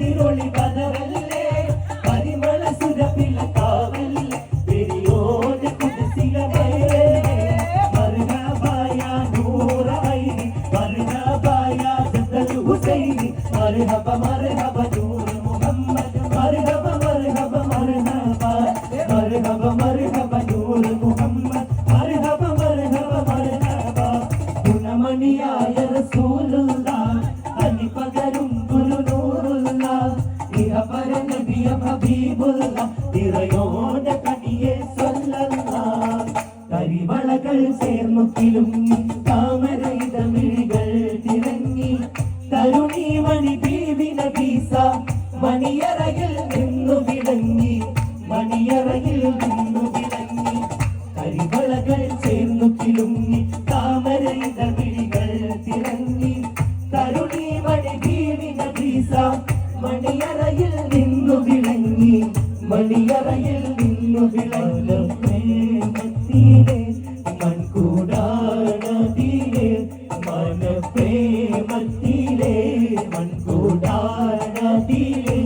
pedirlo வணக்கம் நிறையோட கனியே சொல்லலாம் കരിവളകൾ ചേർമുക്കിലും താമര ഇതമിഴികൾ തിരങ്ങി. തരുണി മണി ബീവിന ബീസ മണിയറയിൽ നിന്നു വിളങ്ങി. മണിയറയിൽ നിന്നു വിളങ്ങി. കരിവളകൾ ചേർമുക്കിലും താമര ഇതമിഴികൾ തിരങ്ങി. തരുണി മണി ബീവിന ബീസ മണി തീരെ മൺകൂടാണ തീരെ മനപ്രേമത്തിലെ മൺകൂടാണ തീരെ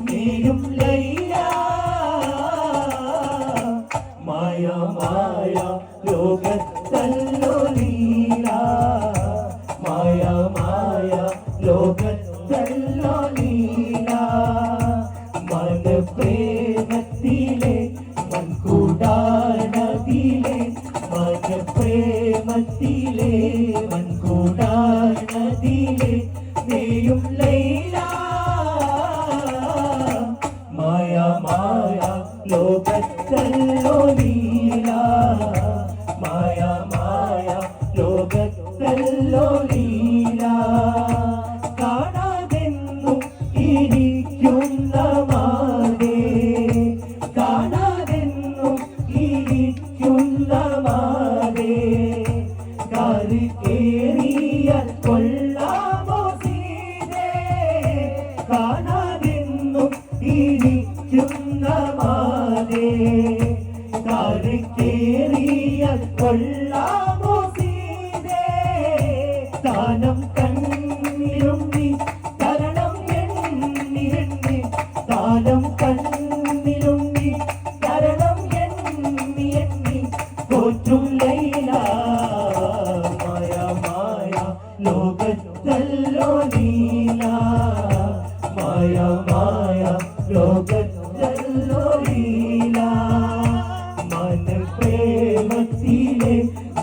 നീയും Laila. മായമായ ലോകത്തല്ലോ Leela. മായമായ ലോകത്തല്ലോ Leela. മനപ്രേ Maya, Maya, Lokatal, Lolila. മായ ലോകത്തല്ലൊരീല മനപ്രേമത്തിലെ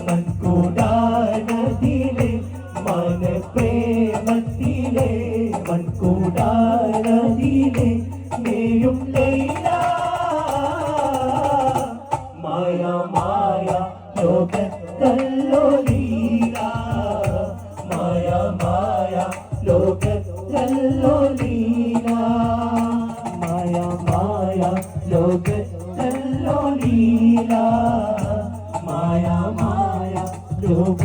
മൻകൂടാനതിലെ മനപ്രേമത്തിലെ മൻകൂടാനതിലെ നീയും ലൈല. മായ മായ ലോകത്തല്ലൊരീല മായ മായ ലോകത്തല്ലൊരീല লীলা মায়া মায়া যোগ